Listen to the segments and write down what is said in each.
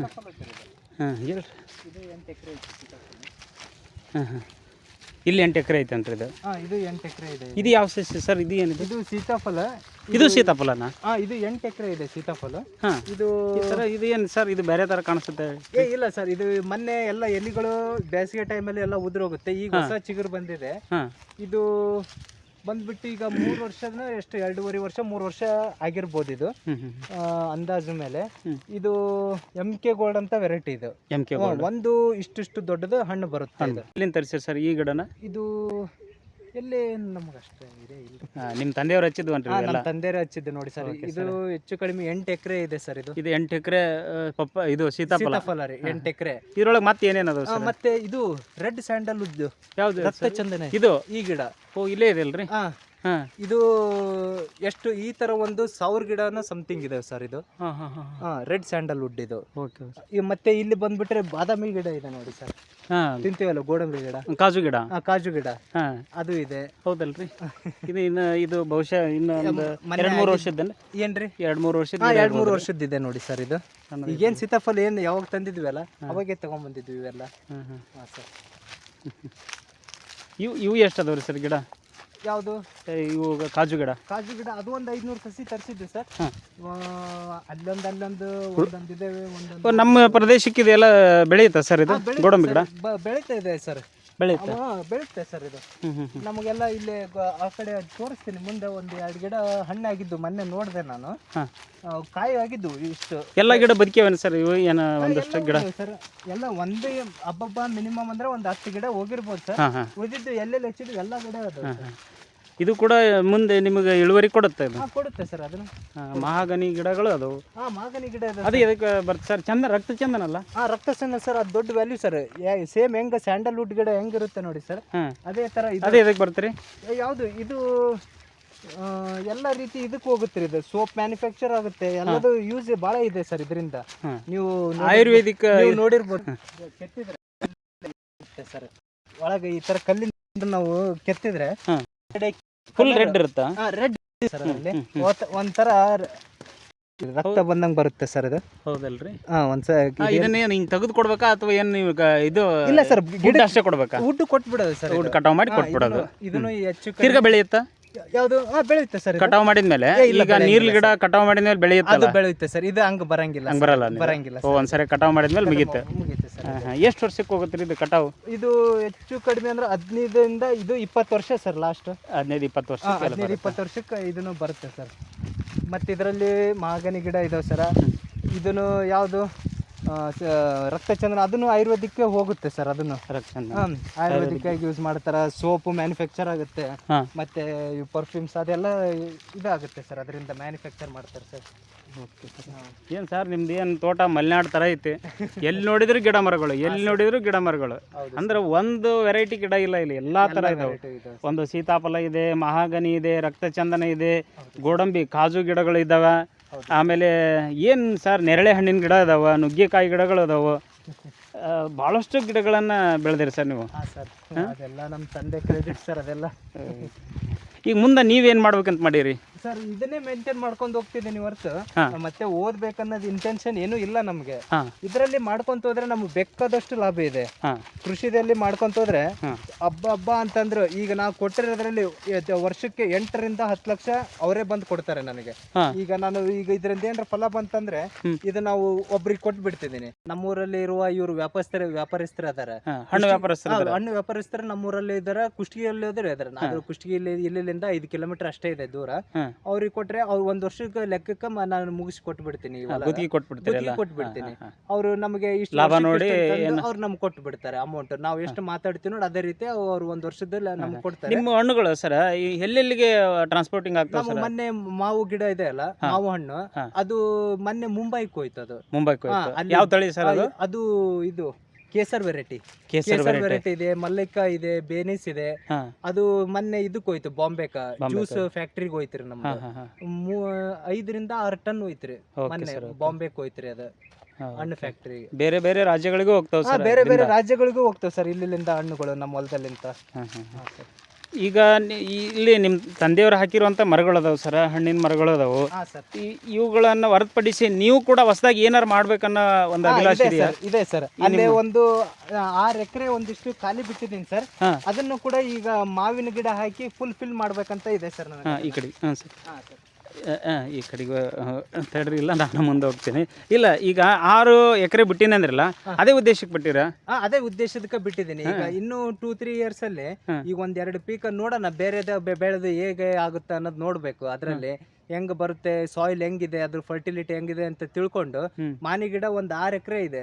ಹಾಂ ಹೇಳ್ರಿ ಇದು ಎಂಟು ಎಕರೆ ಐತೆ ಸೀತಾಫಲ ಹಾಂ ಹಾಂ. ಇಲ್ಲಿ ಎಂಟು ಎಕರೆ ಐತೆ ಅಂತ ಇದು? ಹಾಂ ಇದು ಎಂಟು ಎಕರೆ ಇದೆ. ಇದು ಯಾವ ಸಸ್ಯ ಸರ್ ಇದು ಏನಿದೆ? ಇದು ಸೀತಾಫಲ. ಇದು ಸೀತಾಫಲನ? ಹಾಂ ಇದು ಎಂಟು ಎಕರೆ ಇದೆ ಸೀತಾಫಲ. ಹಾಂ. ಇದು ಸರ್ ಇದು ಏನು ಸರ್ ಇದು ಬೇರೆ ಥರ ಕಾಣಿಸುತ್ತೆ? ಏ ಇಲ್ಲ ಸರ್ ಇದು ಮೊನ್ನೆ ಎಲ್ಲ ಎಲೆಗಳು ಬೇಸಿಗೆ ಟೈಮಲ್ಲಿ ಎಲ್ಲ ಉದುರೋಗುತ್ತೆ. ಈಗ ಹೊಸ ಚಿಗುರು ಬಂದಿದೆ. ಹಾಂ. ಇದು ಬಂದ್ಬಿಟ್ಟು ಈಗ ಮೂರು ವರ್ಷದ ಎಷ್ಟು ಎರಡೂವರೆ ವರ್ಷ ಮೂರು ವರ್ಷ ಆಗಿರ್ಬೋದು ಇದು. ಆ, ಅಂದಾಜು ಮೇಲೆ. ಇದು ಎಂ ಕೆ ಗೋಲ್ಡ್ ಅಂತ ವೆರೈಟಿ ಇದು. ಕೆ ಒಂದು ಇಷ್ಟಿಷ್ಟು ದೊಡ್ಡದು ಹಣ್ಣು ಬರುತ್ತೆ ಇದು. ಎಲ್ಲಿಂದ ತರಿಸಿ ಸರ್ ಈ ಗಿಡನ? ಇದು ಎಲ್ಲಿ ನಮ್ಗೆ ಅಷ್ಟೇ ಇದೆ ಇಲ್ಲ ನಿಮ್ಮ ತಂದೆಯವ್ರು ಹಚ್ಚಿದ್ವನ್ರಿ ಹಾ, ಇವೆಲ್ಲ? ನಮ್ಮ ತಂದೆಯವರು ಹಚ್ಚಿದ್ದು ನೋಡಿ ಸರ್ ಇದು ಹೆಚ್ಚು ಕಡಿಮೆ ಎಂಟು ಎಕರೆ ಇದೆ ಸರ್ ಇದು. ಇದು ಎಂಟು ಎಕರೆ ಪಪ್ಪ ಇದು ಸೀತಾಫಲ. ಸೀತಾಫಲ ರೀ ಎಂಟು ಎಕರೆ. ಇದ್ರೊಳಗೆ ಮತ್ತೆ ಏನೇನದು ಸರ್? ಮತ್ತೆ ಇದು ರೆಡ್ ಸ್ಯಾಂಡಲ್ ಉದ್ದು ಯಾವುದು ರಕ್ತ ಚಂದನೆ ಇದು? ಈ ಗಿಡ. ಓ ಇಲ್ಲೇ ಇದೆ ಅಲ್ರಿ? ಹಾ. ಹಾಂ. ಇದು ಎಷ್ಟು ಈ ತರ ಒಂದು ಸಾವಿರ ಗಿಡನ ಸಮಥಿಂಗ್ ಇದೆ ಸರ್ ಇದು. ಹಾಂ ಹಾಂ ಹಾಂ ಹಾ. ರೆಡ್ ಸ್ಯಾಂಡಲ್ ವುಡ್ ಇದು. ಓಕೆ ಈ ಮತ್ತೆ ಇಲ್ಲಿ ಬಂದ್ಬಿಟ್ರೆ ಬಾದಾಮಿ ಗಿಡ ಇದೆ ನೋಡಿ ಸರ್. ತಿಂತೀವಲ್ಲ ಗೋಡಂಬಿ ಗಿಡ? ಕಾಜು ಗಿಡ. ಆ, ಕಾಜು ಗಿಡ. ಹಾ. ಅದು ಇದೆ. ಹೌದಲ್ರಿ. ಇದು ಇನ್ನು ಇದು ಬಹುಶಃ ಇನ್ನು ಒಂದು ಮೊನ್ನೆ ಎರಡು ಮೂರು ವರ್ಷದ ಏನ್ರಿ? ಎರಡು ಮೂರು ವರ್ಷದ ಹಾ ಎರಡ್ ಮೂರು ವರ್ಷದ್ದಿದೆ ನೋಡಿ ಸರ್ ಇದು. ಈಗೇನ್ ಸೀತಾಫಲ ಏನ್ ಯಾವಾಗ ತಂದಿದ್ವಲ್ಲ ಅವಾಗೆ ತಗೊಂಡ್ಬಂದಿದ್ವಿ ಇವೆಲ್ಲ. ಹಾಂ ಹಾಂ ಹಾ ಸರ್. ಇವು ಇವು ಎಷ್ಟು ಅದಾವ ರೀ ಸರ್ ಗಿಡ? ಯಾವುದು? ಏ, ಇವು ಕಾಜು ಗಿಡ. ಕಾಜು ಗಿಡ ಅದು ಒಂದು ಐದ್ನೂರು ಸಸಿ ತರಿಸಿದ್ದೆ ಸರ್. ಹಾಂ. ಅಲ್ಲೊಂದು ಅಲ್ಲೊಂದು ಒಂದೊಂದಿದೆ ಒಂದೊಂದು ನಮ್ಮ ಪ್ರದೇಶಕ್ಕೆ ಇದೆಲ್ಲ ಬೆಳೆಯುತ್ತಾ ಸರ್ ಇದು? ಗೋಡಂಬಿ ಗಿಡ? ಬ- ಬೆಳೀತಾ ಇದೆ ಸರ್. ಬೆಳೆಯುತ್ತೆ ಹಾ ಸರ್ ಇದು. ಹ್ಞೂ ಹ್ಞೂ ಹ್ಞೂ ನಮಗೆಲ್ಲ ಇಲ್ಲಿ ಗ- ಆ ಕಡೆ ತೋರಿಸ್ತೀನಿ. ಮುಂದೆ ಒಂದು ಎರಡು ಗಿಡ ಹಣ್ಣಾಗಿದ್ದು ಮೊನ್ನೆ ನೋಡಿದೆ ನಾನು. ಹಾಂ. ಆ, ಕಾಯಿ ಆಗಿದ್ದು ಇಷ್ಟು. ಎಲ್ಲ ಗಿಡ ಬದುಕಿವೇನು ಸರ್? ಇವು ಏನು ಒಂದಷ್ಟು ಗಿಡ? ಸರ್. ಎಲ್ಲ ಒಂದೇ ಹಬ್ಬಬ್ಬ ಮಿನಿಮಮ್ ಅಂದ್ರೆ ಒಂದು ಹತ್ತು ಗಿಡ ಹೋಗಿರ್ಬೋದು ಸರ್. ಹಾಂ ಹಾಂ. ಉಳಿದಿದ್ದು ಎಲ್ಲೆಲ್ಲಿ ಹಚ್ಚಿದ್ದು ಎಲ್ಲ ಗಿಡ ಅದು ಇದು ಕೂಡ ಮುಂದೆ ನಿಮಗೆ ಇಳುವರಿ ಕೊಡುತ್ತೆ ಇದು. ಹಾ ಕೊಡುತ್ತೆ ಸರ್ ಅದನ್ನು. ಮಹಾಗನಿ ಗಿಡಗಳು ಅದಾವು ಹಾ ಮಾಗನಿ ಗಿಡ ಇದೆ ಅದು ಇದಕ್ಕೆ ಬರ್ತದೆ ಸರ್ ಚಂದ ರಕ್ತ ಚಂದನಲ್ಲ ಹಾ ರಕ್ತ ಚಂದನ ಸರ್ ಅದು ದೊಡ್ಡ ವ್ಯಾಲ್ಯೂ ಸರ್. ಸೇಮ್ ಹೆಂಗ ಸ್ಯಾಂಡಲ್ವುಡ್ ಗಿಡ ಹೆಂಗಿರುತ್ತೆ ನೋಡಿ ಸರ್. ಹಾಂ. ಅದೇ ತರ ಇದು. ಅದೇ ಇದಕ್ಕೆ ಬರ್ತೀರಿ? ಯಾವುದು? ಇದು ಆ, ಎಲ್ಲ ರೀತಿ ಇದಕ್ಕೆ ಹೋಗುತ್ತೆ ರೀ ಇದು. ಸೋಪ್ ಮ್ಯಾನುಫ್ಯಾಕ್ಚರ್ ಆಗುತ್ತೆ. ಎಲ್ಲದು ಯೂಸ್ ಭಾಳ ಇದೆ ಸರ್ ಇದರಿಂದ. ಹಾಂ. ನೀವು ಆಯುರ್ವೇದಿಕ್ ನೀವು ನೋಡಿರ್ಬೋದು. ಕೆತ್ತಿದ್ರೆ ಸರ್ ಒಳಗೆ ಈ ತರ ಕಲ್ಲಿಂದ ನಾವು ಕೆತ್ತಿದ್ರೆ ಹಾಂ. ಫುಲ್ ರೆಡ್ ಇರುತ್ತಾ? ರೆಡ್ ಸರ್ ಹ್ಮ್. ಒಂಥರ ರಕ್ತ ಬಂದಂಗೆ ಬರುತ್ತೆ ಸರ್ ಅದು. ಹೌದಲ್ರಿ? ಹಾ ಒಂದ್ಸ ಇದನ್ನೇನು ಹಿಂಗೆ ತೆಗೆದು ಕೊಡ್ಬೇಕಾ ಅಥವಾ ಏನು ನೀವು ಇದು ಇಲ್ಲ ಸರ್ ಗಿಡ ಅಷ್ಟೇ ಕೊಡ್ಬೇಕಾ? ಊಟ ಕೊಟ್ಬಿಡೋದು ಸರ್ ಊಟ ಕಟಾವ್ ಮಾಡಿ ಕೊಟ್ಬಿಡೋದು. ಇದನ್ನು ಹೆಚ್ಚು ತಿರ್ಗ ಬೆಳೆಯುತ್ತಾ? ಯಾವುದು? ಬೆಳೆಯುತ್ತೆ ಸರ್ ಕಟಾವು ಮಾಡಿದ್ಮೇಲೆ? ಈಗ ನೀರ್ಲ ಗಿಡ ಕಟಾವ್ ಮಾಡಿದ್ಮೇಲೆ ಅದು ಬೆಳೆಯುತ್ತಲ್ಲ ಬೆಳೆಯುತ್ತೆ ಸರ್ ಇದು ಹಂಗ ಬರಂಗಿಲ್ಲ ಹಂಗೆ. ಬರಲ್ಲ ಬರಂಗಿಲ್ಲ ಓ ಒಂದ್ಸರಿ ಕಟಾವ್ ಮಾಡಿದ್ಮೇಲೆ ಹಾಂ ಎಷ್ಟು ವರ್ಷಕ್ಕೆ ಹೋಗುತ್ತೆ ರೀ ಇದು ಕಟಾವು? ಇದು ಹೆಚ್ಚು ಕಡಿಮೆ ಅಂದ್ರೆ ಹದಿನೈದರಿಂದ ಇದು ಇಪ್ಪತ್ತು ವರ್ಷ ಸರ್ ಲಾಸ್ಟ್ ಹದಿನೈದು ಇಪ್ಪತ್ತು ವರ್ಷ ಹದಿನೈದು ಇಪ್ಪತ್ತು ವರ್ಷಕ್ಕೆ ಇದನ್ನು ಬರುತ್ತೆ ಸರ್. ಮತ್ತು ಇದರಲ್ಲಿ ಮಾಗನಿ ಗಿಡ ಇದಾವೆ ಸರ. ಇದನ್ನು ಯಾವುದು? ರಕ್ತಚಂದ್ರನ ಅದನ್ನು ಆಯುರ್ವೇದಿಕ್ಕೆ ಹೋಗುತ್ತೆ ಸರ್ ಅದನ್ನು. ಆಯುರ್ವೇದಿಕ್. ಯೂಸ್ ಮಾಡ್ತಾರೆ ಸೋಪು ಮ್ಯಾನುಫ್ಯಾಕ್ಚರ್ ಆಗುತ್ತೆ. ಮತ್ತೆ ಪರ್ಫ್ಯೂಮ್ಸ್ ಅದೆಲ್ಲ ಇದಾಗುತ್ತೆ ಸರ್ ಅದರಿಂದ ಮ್ಯಾನುಫ್ಯಾಕ್ಚರ್ ಮಾಡ್ತಾರೆ ಸರ್. ಓಕೆ ಏನು ಸರ್ ನಿಮ್ದು ಏನು ತೋಟ ಮಲೆನಾಡು ಥರ ಐತಿ? ಎಲ್ಲಿ ನೋಡಿದ್ರು ಗಿಡ ಮರಗಳು ಎಲ್ಲಿ ನೋಡಿದ್ರು ಗಿಡ ಮರಗಳು. ಅಂದ್ರೆ ಒಂದು ವೆರೈಟಿ ಗಿಡ ಇಲ್ಲ ಇಲ್ಲಿ ಎಲ್ಲಾ ಥರ ಇದಾವೆ. ಇದೆ ಒಂದು ಸೀತಾಫಲ ಇದೆ ಮಹಾಗನಿ ಇದೆ ರಕ್ತಚಂದನ ಇದೆ ಗೋಡಂಬಿ ಕಾಜು ಗಿಡಗಳು ಇದ್ದಾವೆ. ಆಮೇಲೆ ಏನು ಸರ್ ನೆರಳೆ ಹಣ್ಣಿನ ಗಿಡ ಅದಾವ ನುಗ್ಗೆಕಾಯಿ ಗಿಡಗಳು ಅದಾವ ಭಾಳಷ್ಟು ಗಿಡಗಳನ್ನು ಬೆಳೆದಿರಿ ಸರ್ ನೀವು. ಹಾಂ ಸರ್ ಅದೆಲ್ಲ ನಮ್ಮ ತಂದೆ ಕ್ರೆಡಿಟ್ ಸರ್ ಅದೆಲ್ಲ. ಈಗ ಮುಂದೆ ನೀವೇನು ಮಾಡ್ಬೇಕಂತ ಮಾಡೀರಿ? ಸರ್ ಇದನ್ನೇ ಮೇಂಟೈನ್ ಮಾಡ್ಕೊಂಡು ಹೋಗ್ತಿದ್ದೀನಿ ಹೊರತು. ಮತ್ತೆ ಓದ್ಬೇಕನ್ನೋದು ಇಂಟೆನ್ಷನ್ ಏನೂ ಇಲ್ಲ ನಮಗೆ. ಇದರಲ್ಲಿ ಮಾಡ್ಕೊಂತ ಹೋದ್ರೆ ನಮ್ಗೆ ಬೇಕಾದಷ್ಟು ಲಾಭ ಇದೆ. ಕೃಷಿದಲ್ಲಿ ಮಾಡ್ಕೊಂತ ಹೋದ್ರೆ ಹಬ್ಬ ಹಬ್ಬ ಅಂತಂದ್ರು ಈಗ ನಾವು ಕೊಟ್ಟಿರೋದ್ರಲ್ಲಿ ವರ್ಷಕ್ಕೆ ಎಂಟರಿಂದ ಹತ್ತು ಲಕ್ಷ ಅವರೇ ಬಂದು ಕೊಡ್ತಾರೆ ನನಗೆ. ಈಗ ನಾನು ಈಗ ಇದರಿಂದ ಏನಾರ ಫಲ ಬಂತಂದ್ರೆ. ಇದು ನಾವು ಒಬ್ರಿಗೆ ಕೊಟ್ಬಿಡ್ತಿದ್ದೀನಿ. ನಮ್ಮೂರಲ್ಲಿ ಇರುವ ಇವರು ವ್ಯಾಪಾರಸ್ಥರ ವ್ಯಾಪಾರಸ್ಥರ ಅದಾರ ಹಣ್ಣು ವ್ಯಾಪಾರಸ್ಥರು. ಹಣ್ಣು ವ್ಯಾಪಾರಸ್ಥರ ನಮ್ಮೂರಲ್ಲಿ ಇದಾರೆ ಕುಷ್ಟಗಿಯಲ್ಲಿ ಇದಾರೆ. ಕುಷ್ಟಗಿಯಲ್ಲಿ ಇಲ್ಲಿಂದ ಐದು ಕಿಲೋಮೀಟರ್ ಅಷ್ಟೇ ಇದೆ ದೂರ. ಅವ್ರಿಗೆ ಕೊಟ್ರೆ ಅವ್ರು ಒಂದ್ ವರ್ಷಕ್ಕೆ ಲೆಕ್ಕಕ್ಕೆ ಮ- ನಾನು ಮುಗಿಸಿ ಕೊಟ್ಬಿಡ್ತೀನಿ ಈ ಹೊಲ. ಗುತ್ತಿಗೆ ಕೊಟ್ಬಿಡ್ತೀರಿ ಗುತ್ತಿಗೆ ಎಲ್ಲ? ಕೊಟ್ಬಿಡ್ತೀನಿ. ಅವ್ರು ಹಾಂ, ಅವರು ನಮಗೆ ಇಷ್ಟು ಲಾಭ ವರ್ಷಕ್ಕೆ ನೋಡಿ ಇಷ್ಟು ಅಂತಂದು ಏನು- ಅವ್ರು ನಮ್ಗೆ ಕೊಟ್ಟು ಬಿಡ್ತಾರೆ ಅಮೌಂಟ್ ನಾವು ಎಷ್ಟು ಮಾತಾಡ್ತೀವಿ ನೋಡಿ ಅದೇ ರೀತಿ ಅವ್ರು ಒಂದ್ ವರ್ಷದಲ್ಲಿ ನಮ್ಗೆ ಕೊಡ್ತಾರೆ. ನಿಮ್ಮ ಹಣ್ಣುಗಳು ಸರ್ ಎಲ್ಲೆಲ್ಲಿಗೆ ಟ್ರಾನ್ಸ್ಪೋರ್ಟಿಂಗ್ ಆಗ್ತಾವೆ ನಮ್ಮ ಸರ್? ಮೊನ್ನೆ ಮಾವು ಗಿಡ ಇದೆ ಅಲ್ಲ ಹಾ. ಮಾವು ಹಣ್ಣು ಹಾ. ಅದು ಮೊನ್ನೆ ಮುಂಬೈಗೆ ಹೋಯ್ತು ಅದು. ಮುಂಬೈಗೆ ಹಾ, ಅಲ್ಲಿ- ಯಾವ ತಳಿ ಸರ್ ಅದು? ಅದು ಇದು ಕೇಸರ್ ವೆರೈಟಿ. ಕೇಸರ್ ವೆರೈಟಿ. ಇದೆ ಮಲ್ಲಿಕ ಇದೆ ಬೇನಿಸ್ ಇದೆ. ಅದು ಮೊನ್ನೆ ಇದಕ್ಕೆ ಹೋಯ್ತು ಬಾಂಬೆಕ. ಜ್ಯೂಸ್ ಫ್ಯಾಕ್ಟ್ರಿಗೆ ಹೋಯ್ತ್ರಿ ನಮ್ಮ ಐದರಿಂದ ಆರು ಟನ್ ಹೋಯ್ತ್ರಿ ಮೊನ್ನೆ ಬಾಂಬೆಕ್ ಹೋಯ್ತ್ರಿ ಅದು. ಹಣ್ಣು ಫ್ಯಾಕ್ಟ್ರಿ ಬೇರೆ ಬೇರೆ ರಾಜ್ಯಗಳಿಗೂ ಹೋಗ್ತಾವೆ ಸರ್ ಬೇರೆ ಬೇರೆ ರಾಜ್ಯಗಳಿಗೂ ಹೋಗ್ತಾವೆ ಸರ್ ಇಲ್ಲಿಂದ ಹಣ್ಣುಗಳು ನಮ್ಮ ಹೊಲದಲ್ಲಿಂದ. ಈಗ ಇಲ್ಲಿ ನಿಮ್ಮ ತಂದೆಯವರು ಹಾಕಿರುವಂಥ ಮರಗಳು ಅದಾವೆ ಸರ ಹಣ್ಣಿನ ಮರಗಳು ಅದಾವು. ಹಾಂ ಸರ್. ಇವುಗಳನ್ನು ಹೊರತುಪಡಿಸಿ ನೀವು ಕೂಡ ಹೊಸದಾಗಿ ಏನಾರು ಮಾಡ್ಬೇಕನ್ನೋ ಒಂದು ಅಭಿಲಾಷೆ ಇದೆಯಾ? ಇದೆ ಸರ್. ಅಲ್ಲೇ ಒಂದು ಆರು ಎಕರೆ ಒಂದಿಷ್ಟು ಖಾಲಿ ಬಿಟ್ಟಿದ್ದೀನಿ ಸರ್. ಹಾ. ಅದನ್ನು ಕೂಡ ಈಗ ಮಾವಿನ ಗಿಡ ಹಾಕಿ ಫುಲ್ ಫಿಲ್ ಮಾಡ್ಬೇಕಂತ ಇದೆ ಸರ್ ನನಗೆ. ಹಾಂ ಈ ಕಡೆ. ಹಾಂ ಸರ್. ಹಾಂ ಸರ್. ಈ ಕಡೆಗೆ ತಡ್ರಿ ಇಲ್ಲ ನಾನು ಮುಂದೆ ಹೋಗ್ತೀನಿ. ಇಲ್ಲ ಈಗ ಆರು ಎಕರೆ ಬಿಟ್ಟಿನಿ ಅಂದ್ರಲ್ಲ ಅದೇ ಉದ್ದೇಶಕ್ಕೆ ಬಿಟ್ಟಿರ? ಹಾ ಅದೇ ಉದ್ದೇಶದಕ್ಕೆ ಬಿಟ್ಟಿದ್ದೀನಿ. ಈಗ ಇನ್ನು ಟೂ ತ್ರೀ ಇಯರ್ಸ್ ಅಲ್ಲಿ. ಈಗ ಒಂದ್ ಎರಡು ಪೀಕ್ ನೋಡೋಣ ಬೇರೆದ ಬೆಳೆದು ಹೇಗೆ ಆಗುತ್ತೆ ಅನ್ನೋದು ನೋಡ್ಬೇಕು. ಅದರಲ್ಲಿ ಹೆಂಗ್ ಬರುತ್ತೆ ಸಾಯಿಲ್ ಹೆಂಗಿದೆ ಅದ್ರ ಫರ್ಟಿಲಿಟಿ ಹೆಂಗಿದೆ ಅಂತ ತಿಳ್ಕೊಂಡು. ಮಾನಿ ಗಿಡ ಒಂದ್ ಆರ್ ಎಕರೆ ಇದೆ.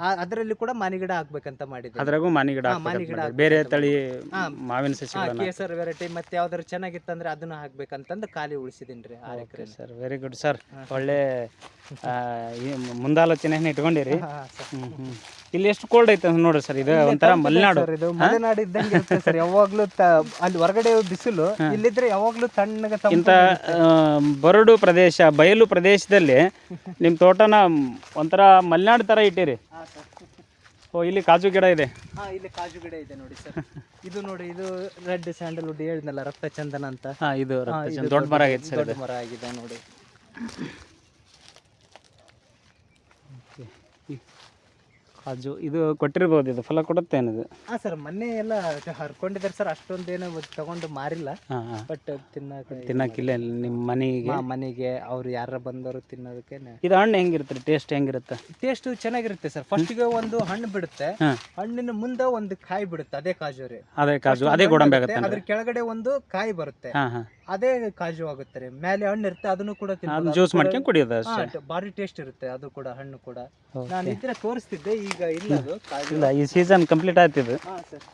ಆ- ಅದರಲ್ಲಿ ಕೂಡ ಮಾನಿ ಗಿಡ ಹಾಕ್ಬೇಕಂತ ಮಾಡಿದೆ ಅದ್ರಾಗೂ ಮಾನಿ ಗಿಡ ಹಾ, ಹಾಕ್ಬೇಕಂತ ಮಾನಿ ಗಿಡ ಮಾಡಿರಿ. ಬೇರೆ ತಳಿ ಹಾ. ಮಾವಿನ ಸಸಿಗಳನ್ನ ಕೇಸರ್ ವೆರೈಟಿ ಮತ್ತೆ ಯಾವ್ದಾದ್ರು ಚೆನ್ನಾಗಿತ್ತಂದ್ರೆ ಅದನ್ನ ಹಾಕ್ಬೇಕಂತಂದು ಖಾಲಿ ಉಳಿಸಿದೀನಿ ರೀ ಆರು ಎಕರೆ ಸರ್ ವೆರಿ ಗುಡ್ ಸರ್ ಒಳ್ಳೆ ಆ, ಈ ಮುಂದಾಲೋಚನೆಯನ್ನು ಇಟ್ಕೊಂಡಿರಿ. ಹ್ಮ್, ಹ್ಮ್. ಇಲ್ಲಿ ಎಷ್ಟು ಕೋಲ್ಡ್ ಐತೆ ಅಂತ ನೋಡ್ರಿ ಸರ್ ಇದು ಒಂಥರ ಮಲೆನಾಡು. ಇದು ಮಲೆನಾಡು ಇದ್ದಂಗೆ ಇರುತ್ತೆ ಸರ್ ಯಾವಾಗ್ಲೂ ತ- ಅಲ್ಲಿ ಹೊರಗಡೆ ಬಿಸಿಲು ಇಲ್ಲಿದ್ರೆ ಯಾವಾಗ್ಲೂ ತಣ್ಣಗೆ ತಂಪು ಇಂಥ ಆ, ಬರಡು ಪ್ರದೇಶ ಬಯಲು ಪ್ರದೇಶದಲ್ಲಿ ನಿಮ್ಮ ತೋಟನ ಒಂಥರ ಮಲೆನಾಡು ಥರ ಇಟ್ಟಿರಿ. ಓ ಇಲ್ಲಿ ಕಾಜು ಗಿಡ ಇದೆ. ಹಾ ಇಲ್ಲಿ ಕಾಜು ಗಿಡ ಇದೆ ನೋಡಿ ಸರ್. ಇದು ನೋಡಿ ಇದು ರೆಡ್ ಸ್ಯಾಂಡಲ್ವುಡ್ ಹೇಳಿದ್ನಲ್ಲ ರಕ್ತ ಚಂದನ ಅಂತ. ಹಾಂ ಇದು ಹಾ, ರಕ್ತ ಇದು ದೊಡ್ಡ ಮರ ಆಗೈತೆ ಸರ್ ದೊಡ್ಡ ಮರ ಆಗಿದೆ ನೋಡಿ. ಕಾಜು ಇದು ಕೊಟ್ಟಿರ್ಬೋದು ಇದು ಫಲ ಕೊಡುತ್ತೆ ಏನಿದು? ಹಾ ಸರ್ ಮೊನ್ನೆ ಎಲ್ಲ ಹರ್ಕೊಂಡಿದ್ದಾರೆ ಸರ್ ಅಷ್ಟೊಂದೇನು ತಗೊಂಡು ಮಾರಿಲ್ಲ. ಹಾಂ ಹಾಂ. ಬಟ್ ತಿನ್ನಕ್ಕೆ ತಿನ್ನಕ್ಕಿಲ್ಲ ನಿಮ್ಮ ಮನೆಗೆ? ಮಾ- ಮನೆಗೆ ಅವ್ರು ಯಾರ ಬಂದವರು ತಿನ್ನೋದಕ್ಕೆ ಇದು ಹಣ್ಣು ಹೆಂಗಿರುತ್ತೆ ಟೇಸ್ಟ್ ಹೆಂಗಿರುತ್ತೆ? ಟೇಸ್ಟ್ ಚೆನ್ನಾಗಿರುತ್ತೆ ಸರ್. ಫಸ್ಟಿಗೆ ಒಂದು ಹಣ್ಣು ಬಿಡುತ್ತೆ ಹಾಂ. ಹಣ್ಣಿನ ಮುಂದೆ ಒಂದು ಕಾಯಿ ಬಿಡುತ್ತೆ ಅದೇ ಕಾಜು ರೀ ಅದೇ ಕಾಜು ಅದೇ ಗೋಡಂಬಿ ಆಗುತ್ತೆ ಅದ್ರ ಕೆಳಗಡೆ ಒಂದು ಕಾಯಿ ಬರುತ್ತೆ. ಹಾಂ ಹಾಂ. ಅದೇ ಕಾಜು ಆಗುತ್ತೆ ಮೇಲೆ ಹಣ್ಣು ಇರುತ್ತೆ ಅದನ್ನು ಕೂಡ ಜ್ಯೂಸ್ ಕೂಡ- ಮಾಡ್ಕೊಂಡು ಕುಡಿಯೋದು ಅಷ್ಟೇ. ಭಾರಿ ಟೇಸ್ಟ್ ಇರುತ್ತೆ ಅದು ಕೂಡ ಹಣ್ಣು ಕೂಡ. ನಾನು ಇದ್ರೆ ತೋರಿಸ್ತಿದ್ದೆ ಈಗ ಇಲ್ಲ ಅದು ಕಾಜು. ಇಲ್ಲ ಈ ಸೀಸನ್ ಕಂಪ್ಲೀಟ್ ಆಯ್ತು ಇದು. ಹಾ ಸರ್.